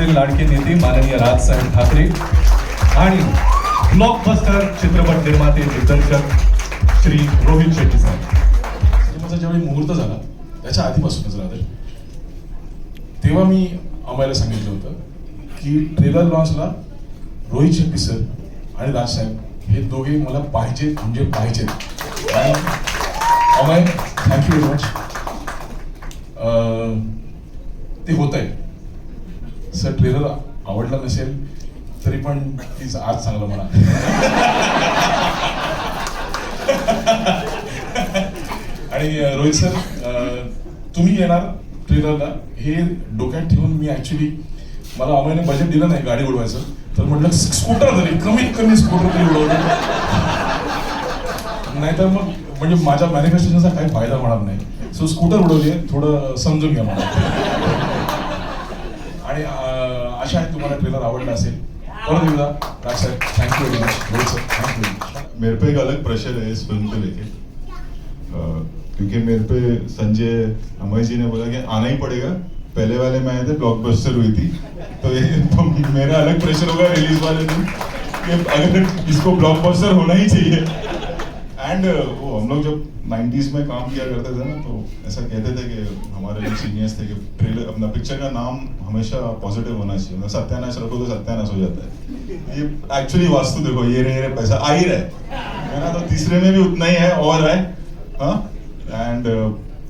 युवांचे लाडके नेते माननीय राजसाहेब ठाकरे आणि ब्लॉकबस्टर चित्रपट निर्माते दिग्दर्शक श्री रोहित शेट्टी साहेब. सिनेमाचा ज्यावेळी मुहूर्त झाला त्याच्या आधीपासूनच राहते. तेव्हा मी आम्हाला सांगितलं होतं की ट्रेलर लॉन्चला रोहित शेट्टी सर आणि राजसाहेब हे दोघे मला पाहिजे म्हणजे पाहिजेत. आणि अमय थँक्यू व्हेरी मच ते होत आहे सर ट्रेलर आवडला नसेल तरी पण तीच आज चांगलं म्हणा. आणि रोहित सर तुम्ही येणार ट्रेलरला हे डोक्यात ठेवून मी ऍक्च्युली मला अमयने बजेट दिलं नाही गाडी उडवायचं. तर म्हटलं स्कूटर तरी कमीत कमी स्कूटर तरी उडवलं नाहीतर मग म्हणजे माझ्या मॅनिफेस्टेशनचा काही फायदा होणार नाही. सो स्कूटर उडवली आहे थोडं समजून घ्या मला. आणि आशा आहे तुम्हाला ट्रेलर आवडला असेल. परत एकदा राजसाहेब thank you very much Rohit sir very much मेरे पे एक अलग प्रेशर है इस फ़िल्म को लेके. क्योंकि मेरे पे संजय, अमय जी ने बोला कि आना ही पड़ेगा. पहले वाले में आए थे ब्लॉकबस्टर हुई थी. तो ये तो मेरा अलग प्रेशर होगा रिलीज़ वाले दिन कि अगर इसको ब्लॉकबस्टर होना ही चाहिए. एंड वो हम लोग जब 90s में काम किया करते थे ना तो ऐसा कहते थे कि हमारे जो सीनियर्स थे कि ट्रेलर अपना पिक्चर का नाम हमेशा पॉजिटिव होना चाहिए। मतलब सत्यानाश रखो तो सत्यानाश हो जाता है। ये एक्चुअली वास्तु देखो, ये ये रहे पैसा आ ही रहा है। ना तो तीसरे में भी उतना ही है, और है। हाँ? एंड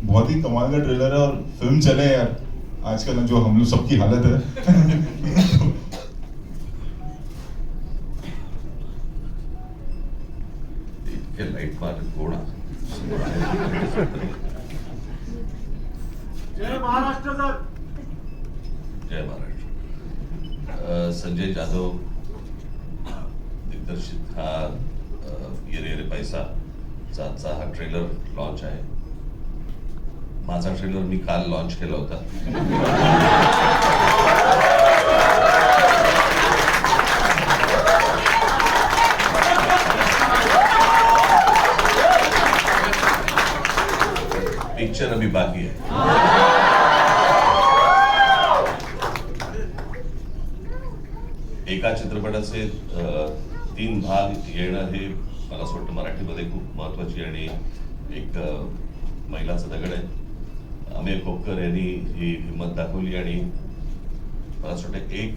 बहुत ही कमाल का ट्रेलर है और फ़िल्म चले यार। आजकल जो हम लोग सबकी हालत है। इतके लाइट मार कोण जय महाराष्ट्र सर. जय महाराष्ट्र. संजय जाधव दिग्दर्शित हा अ, ये रे रे पैसा चा हा ट्रेलर लॉन्च आहे. माझा ट्रेलर मी काल लॉन्च केला होता. पिक्चर अभी बाकी है। एका चित्रपटाचे तीन भाग येणं हे मला असं वाटतं मराठीमध्ये खूप महत्वाची आणि एक महिलाचं दगड आहे. अमेय खोपकर यांनी ही हिंमत दाखवली आणि मला असं वाटतं एक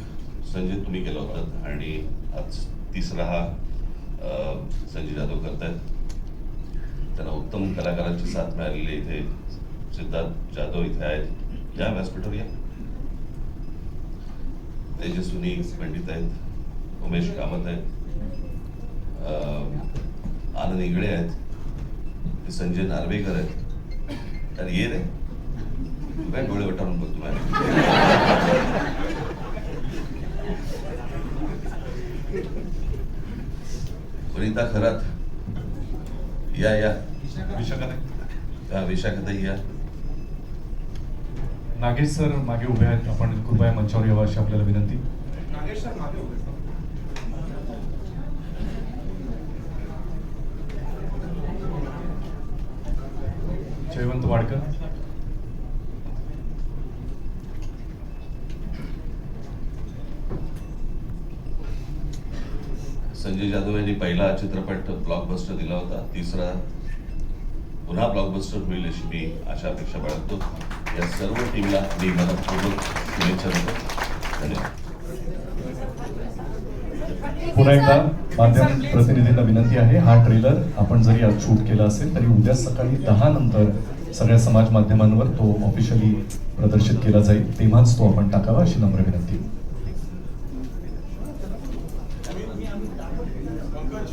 संजय तुम्ही केलं होतं आणि आज तिसरा हा संजय जाधव करतायत. त्यांना उत्तम कलाकारांची साथ मिळालेली इथे. सिद्धार्थ जाधव इथे आहेत. या व्यासपीठावर या. तेजस्विनी पंडित आहेत. उमेश कामत आहेत. आनंद इंगळे आहेत. संजय नार्वेकर आहेत. तर ये रे. तू काय डोळे वटारून बघतो माझ्या वनिता खरात. या या. विशाखाताई. हा, या. नागेश सर मागे उभे आहेत. आपण कृपया मंचावर यावं अशी आपल्याला विनंती. नागेश सर मागे उभे. जयवंत वाडकर. संजय जाधव यांनी पहिला चित्रपट ब्लॉकबस्टर दिला होता. तिसरा पुन्हा ब्लॉकबस्टर होईल अशी मी अशा अपेक्षा बाळगतो. या सर्व टीमला मी मनपूर्वक शुभेच्छा देतो. धन्यवाद. पुन्हा एकदा माध्यम प्रतिनिधींना विनंती आहे हा ट्रेलर आपण जरी आज शूट केला असेल तरी उद्या सकाळी दहा नंतर सगळ्या समाज माध्यमांवर तो ऑफिशियली प्रदर्शित केला जाईल. तेव्हाच तो आपण टाकावा अशी नम्र विनंती.